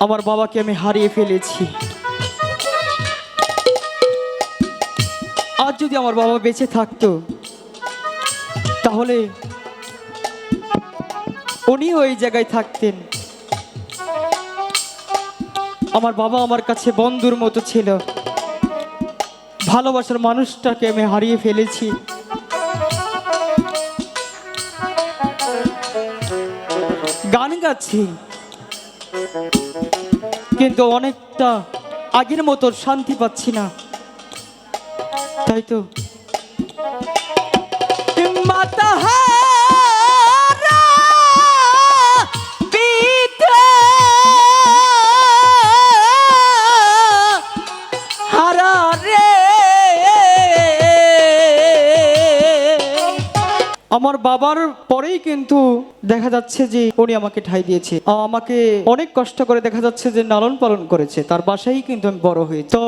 আমার বাবাকে আমি হারিয়ে ফেলেছি। আজ যদি আমার বাবা বেঁচে থাকতো, তাহলে উনিও ওই জায়গায় থাকতেন। আমার বাবা আমার কাছে বন্ধুর মতো ছিল। ভালোবাসার মানুষটাকে আমি হারিয়ে ফেলেছি। গান গাচ্ছি। কিন্তু অনেকটা আগের মতো শান্তি পাচ্ছি না। তাই তো আমার বাবার পরেই কিন্তু দেখা যাচ্ছে যে উনি আমাকে ঠাই দিয়েছে। আমাকে অনেক কষ্ট করে দেখা যাচ্ছে যে লালন পালন করেছে। তার বাসায় কিন্তু আমি বড় হয়েছি। তো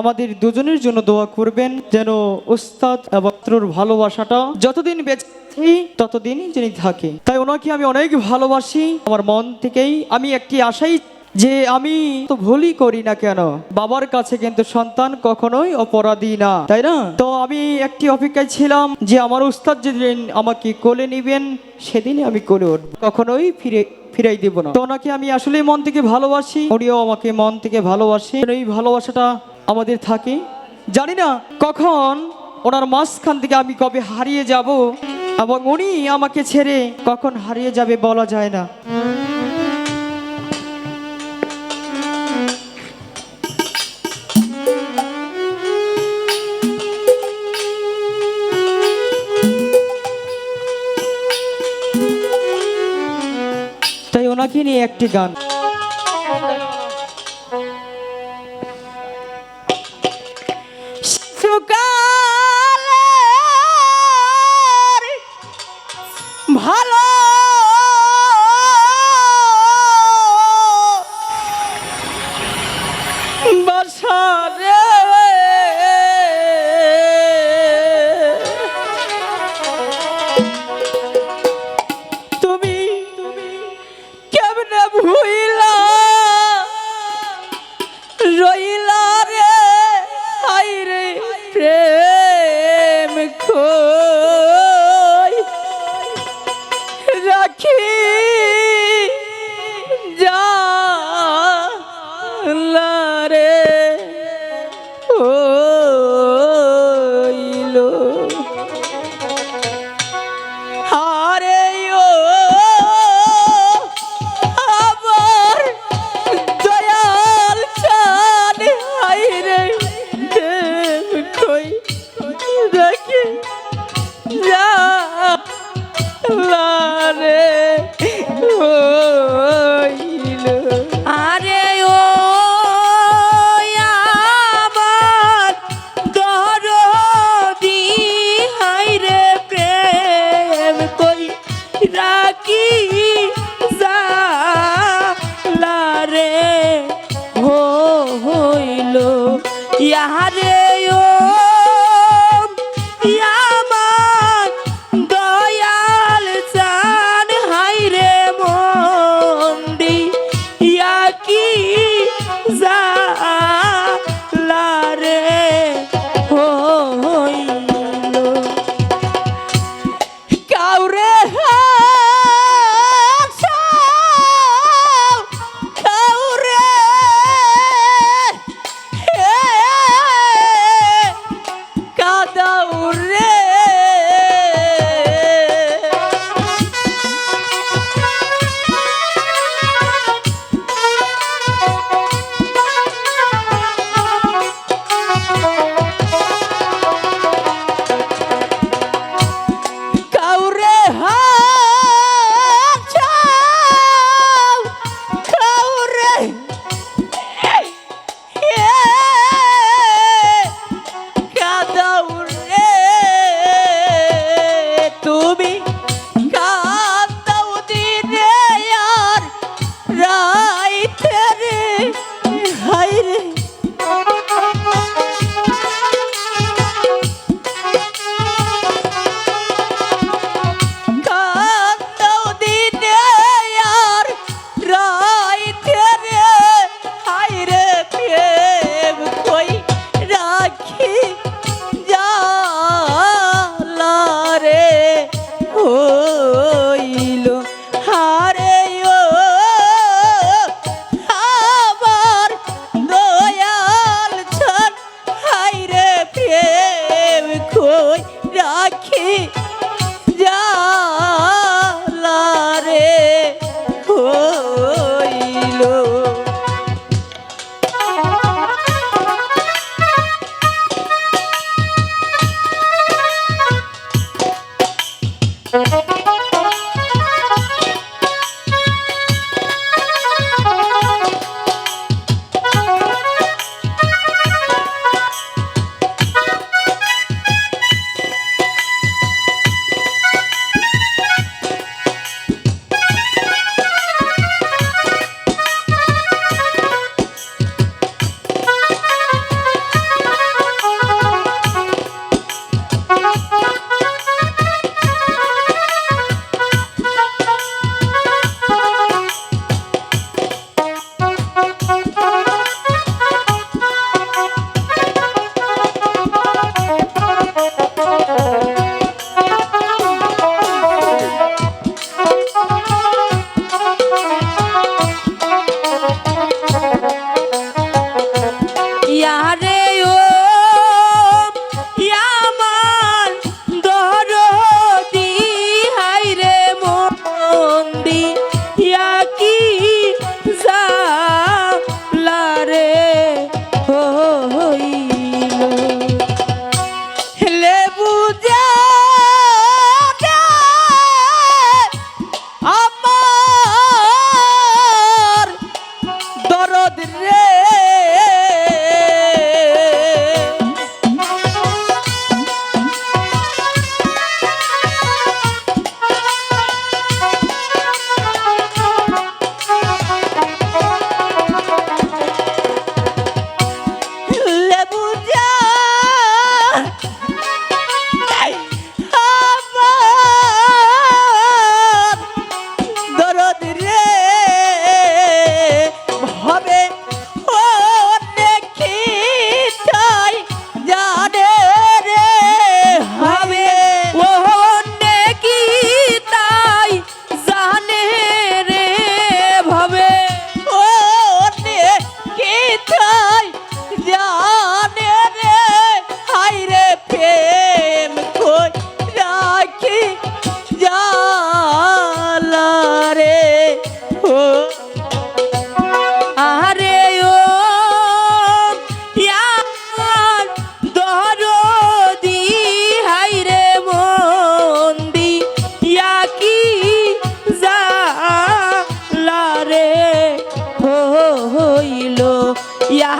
আমাদের দুজনের জন্য দোয়া করবেন যেন উস্তাদ এবং ভালোবাসাটা যতদিন বেঁচে থাকি, ততদিনই যিনি থাকে তাই ওনাকে আমি অনেক ভালোবাসি। আমার মন থেকেই আমি একটি আশাই যে আমি তো ভুলই করি না কেন? বাবার কাছে কিন্তু সন্তান কখনোই অপরাধী না, তাই না? তো আমি একটি অপেক্ষায় ছিলাম যে আমার উস্তাদ যেদিন আমাকে কোলে নিবেন, সেদিনই আমি কোলে উঠব। কখনোই ফিরে, ফিরাই দেব না। তো ওনাকে আমি আসলে মন থেকে ভালোবাসি, উনিও আমাকে মন থেকে ভালোবাসি। এই ভালোবাসাটা আমাদের থাকে। জানি না কখন ওনার মাঝখান থেকে আমি কবে হারিয়ে যাব, এবং উনি আমাকে ছেড়ে কখন হারিয়ে যাবে বলা যায় না। নিয়ে একটি গান। দাউরে kick. দরদ রে। Yeah,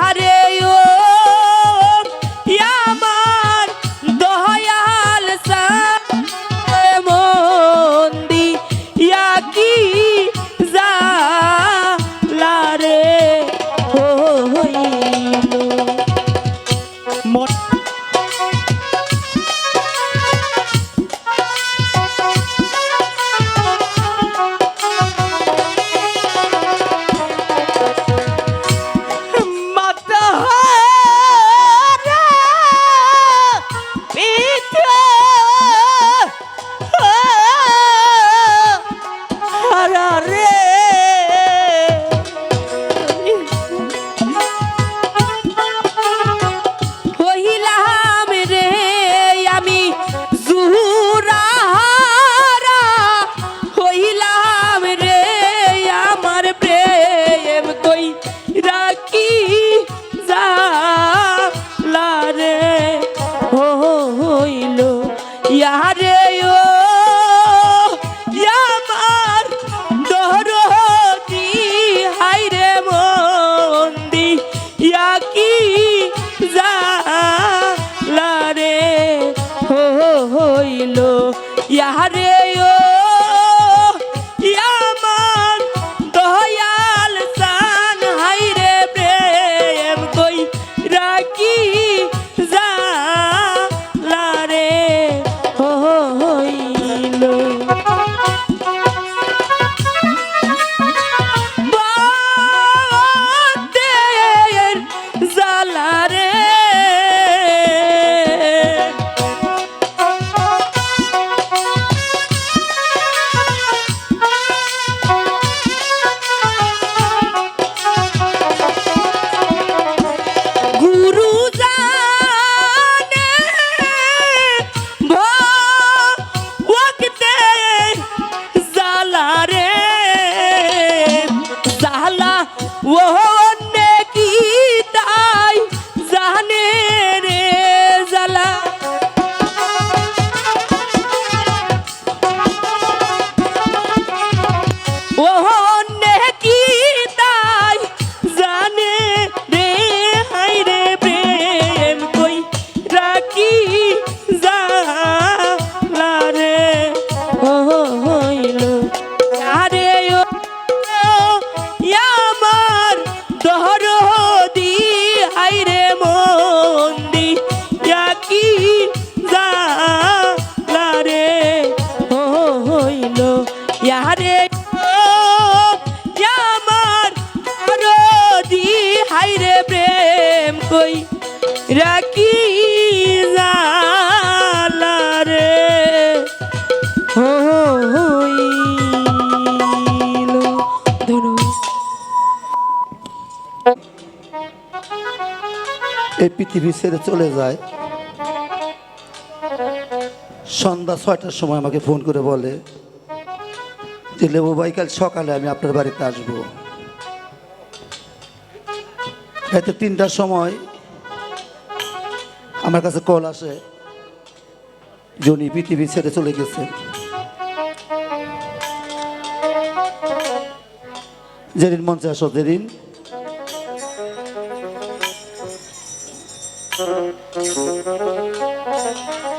পৃথিবী ছেড়ে চলে যায়। সন্ধ্যা ছয়টার সময় আমাকে ফোন করে বলে যে, লেবু ভাই, কাল সকালে আমি আপনার বাড়িতে আসব। হয়তো তিনটার সময় আমার কাছে কল আসে উনি পৃথিবী ছেড়ে চলে গেছে। যেদিন মঞ্চে আসো যেদিন Thank you.